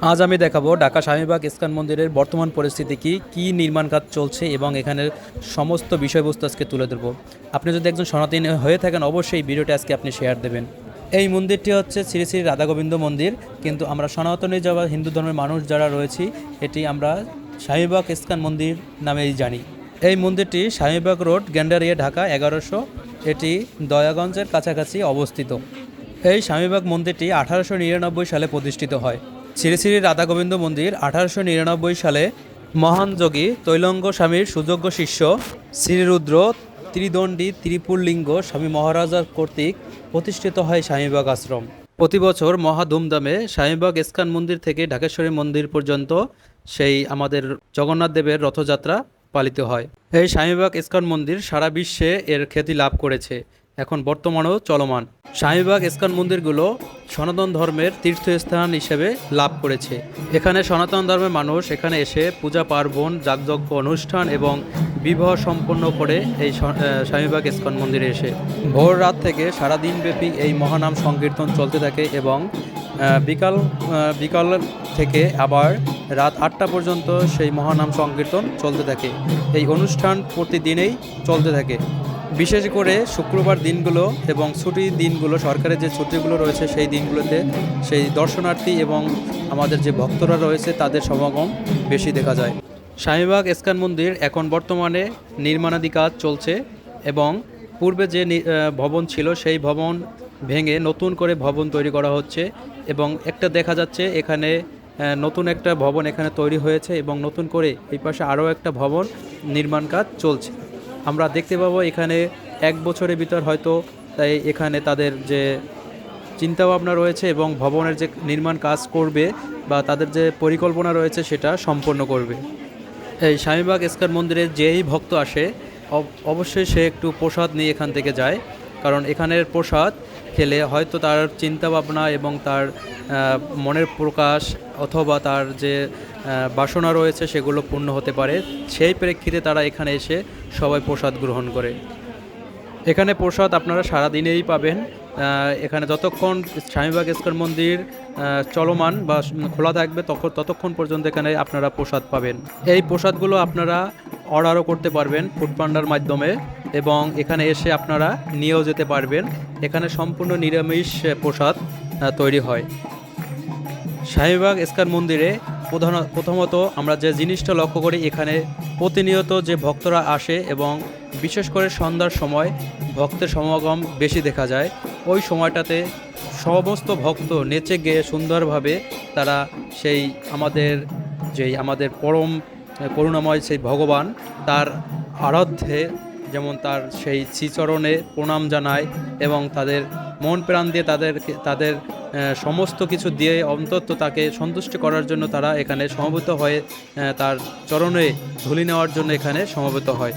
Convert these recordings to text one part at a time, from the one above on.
আজ আমি দেখাবো ঢাকা স্বামীবাগ ইস্কন মন্দিরের বর্তমান পরিস্থিতি কি, কী নির্মাণ কাজ চলছে এবং এখানের সমস্ত বিষয়বস্তু আজকে তুলে ধরবো। আপনি যদি একজন সনাতনী হয়ে থাকেন, অবশ্যই ভিডিওটি আজকে আপনি শেয়ার দেবেন। এই মন্দিরটি হচ্ছে শ্রী শ্রী রাধা গোবিন্দ মন্দির, কিন্তু আমরা সনাতনী যারা হিন্দু ধর্মের মানুষ যারা রয়েছি, এটি আমরা স্বামীবাগ ইস্কান মন্দির নামেই জানি। এই মন্দিরটি স্বামীবাগ রোড, গ্যান্ডারিয়া, ঢাকা, এগারোশো। এটি দয়াগঞ্জের কাছাকাছি অবস্থিত। এই স্বামীবাগ মন্দিরটি আঠারোশো নিরানব্বই সালে প্রতিষ্ঠিত হয়। শ্রী শ্রী রাধা গোবিন্দ মন্দির আঠারোশো নিরানব্বই সালে মহান যোগী তৈলঙ্গ স্বামীর সুযোগ্য শিষ্য শ্রীরুদ্র ত্রিদণ্ডী ত্রিপুরলিঙ্গ স্বামী মহারাজার কর্তৃক প্রতিষ্ঠিত হয় স্বামীবাগ আশ্রম। প্রতি বছর মহা ধুমধামে স্বামীবাগ ইস্কান মন্দির থেকে ঢাকেশ্বরী মন্দির পর্যন্ত সেই আমাদের জগন্নাথ দেবের রথযাত্রা পালিত হয়। এই স্বামীবাগ ইস্কন মন্দির সারা বিশ্বে এর খ্যাতি লাভ করেছে। এখন বর্তমানেও চলমান। স্বামীবাগ ইস্কন মন্দিরগুলো সনাতন ধর্মের তীর্থস্থান হিসেবে লাভ করেছে। এখানে সনাতন ধর্মের মানুষ এখানে এসে পূজা পার্বণ, যাগযজ্ঞ অনুষ্ঠান এবং বিবাহ সম্পন্ন করে এই স্বামীবাগ ইস্কন মন্দিরে এসে। ভোর রাত থেকে সারা দিনব্যাপী এই মহানাম সংকীর্তন চলতে থাকে এবং বিকাল বিকাল থেকে আবার রাত আটটা পর্যন্ত সেই মহানাম সংকীর্তন চলতে থাকে। এই অনুষ্ঠান প্রতিদিনেই চলতে থাকে। বিশেষ করে শুক্রবার দিনগুলো এবং ছুটির দিনগুলো, সরকারের যে ছুটিগুলো রয়েছে সেই দিনগুলোতে সেই দর্শনার্থী এবং আমাদের যে ভক্তরা রয়েছে তাদের সমাগম বেশি দেখা যায়। স্বামীবাগ ইস্কান মন্দির এখন বর্তমানে নির্মাণাদি কাজ চলছে এবং পূর্বে যে ভবন ছিল সেই ভবন ভেঙে নতুন করে ভবন তৈরি করা হচ্ছে এবং একটা দেখা যাচ্ছে এখানে নতুন একটা ভবন এখানে তৈরি হয়েছে এবং নতুন করে এই পাশে আরও একটা ভবন নির্মাণ কাজ চলছে। আমরা দেখতে পাবো এখানে এক বছরের ভিতর হয়তো তাই এখানে তাদের যে চিন্তাভাবনা রয়েছে এবং ভবনের যে নির্মাণ কাজ করবে বা তাদের যে পরিকল্পনা রয়েছে সেটা সম্পন্ন করবে। এই স্বামীবাগ ইস্কার মন্দিরে যেই ভক্ত আসে, অব- অবশ্যই সে একটু প্রসাদ নিয়ে এখান থেকে যায়। কারণ এখানের প্রসাদ খেলে হয়তো তার চিন্তা ভাবনা এবং তার মনের প্রকাশ অথবা তার যে বাসনা রয়েছে সেগুলো পূর্ণ হতে পারে। সেই প্রেক্ষিতে তারা এখানে এসে সবাই প্রসাদ গ্রহণ করে। এখানে প্রসাদ আপনারা সারাদিনেই পাবেন। এখানে যতক্ষণ স্বামীবাগ ইস্কন মন্দির চলমান বা খোলা থাকবে তখন ততক্ষণ পর্যন্ত এখানে আপনারা প্রসাদ পাবেন। এই প্রসাদগুলো আপনারা অর্ডারও করতে পারবেন ফুড পান্ডার মাধ্যমে এবং এখানে এসে আপনারা নিয়েও যেতে পারবেন। এখানে সম্পূর্ণ নিরামিষ প্রসাদ তৈরি হয়। শাহীবাগ ইস্কার মন্দিরে প্রধান, প্রথমত আমরা যে জিনিসটা লক্ষ্য করি, এখানে প্রতিনিয়ত যে ভক্তরা আসে এবং বিশেষ করে সন্ধ্যার সময় ভক্তের সমাগম বেশি দেখা যায়, ওই সময়টাতে সমস্ত ভক্ত নেচে গিয়ে সুন্দরভাবে তারা সেই আমাদের, যেই আমাদের পরম করুণাময় সেই ভগবান তার আরাধ্যে যেমন তার সেই শ্রীচরণে প্রণাম জানায় এবং তাদের মন প্রাণ দিয়ে তাদেরকে, তাদের সমস্ত কিছু দিয়ে অন্তত তাকে সন্তুষ্ট করার জন্য তারা এখানে সমবেত হয়ে তার চরণে ধুলি নেওয়ার জন্য এখানে সমবেত হয়।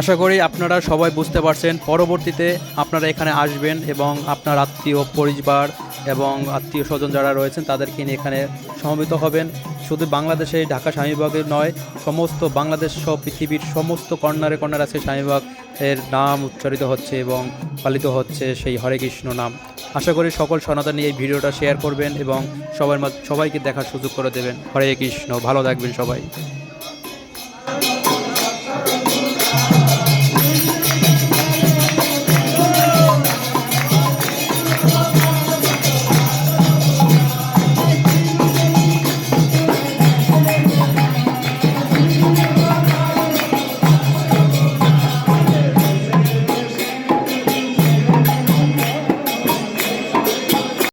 আশা করি আপনারা সবাই বুঝতে পারছেন, পরবর্তীতে আপনারা এখানে আসবেন এবং আপনার আত্মীয় পরিবার এবং আত্মীয় স্বজন যারা রয়েছেন তাদেরকে নিয়ে এখানে সমবেত হবেন। শুধু বাংলাদেশে ঢাকা স্বামীবাগের নয়, সমস্ত বাংলাদেশ সহ পৃথিবীর সমস্ত কর্নারে কর্নার আছে স্বামীবাগ এর নাম উচ্চারিত হচ্ছে এবং পালিত হচ্ছে সেই হরে কৃষ্ণ নাম। আশা করি সকল সনাতনী এই ভিডিওটা শেয়ার করবেন এবং সবার সবাইকে দেখার সুযোগ করে দেবেন। হরে কৃষ্ণ, ভালো থাকবেন সবাই।